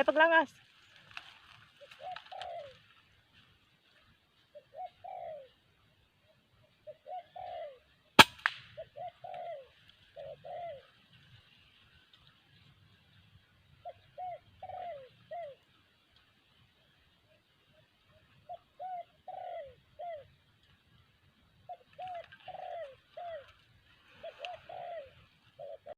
Ay, paglangas.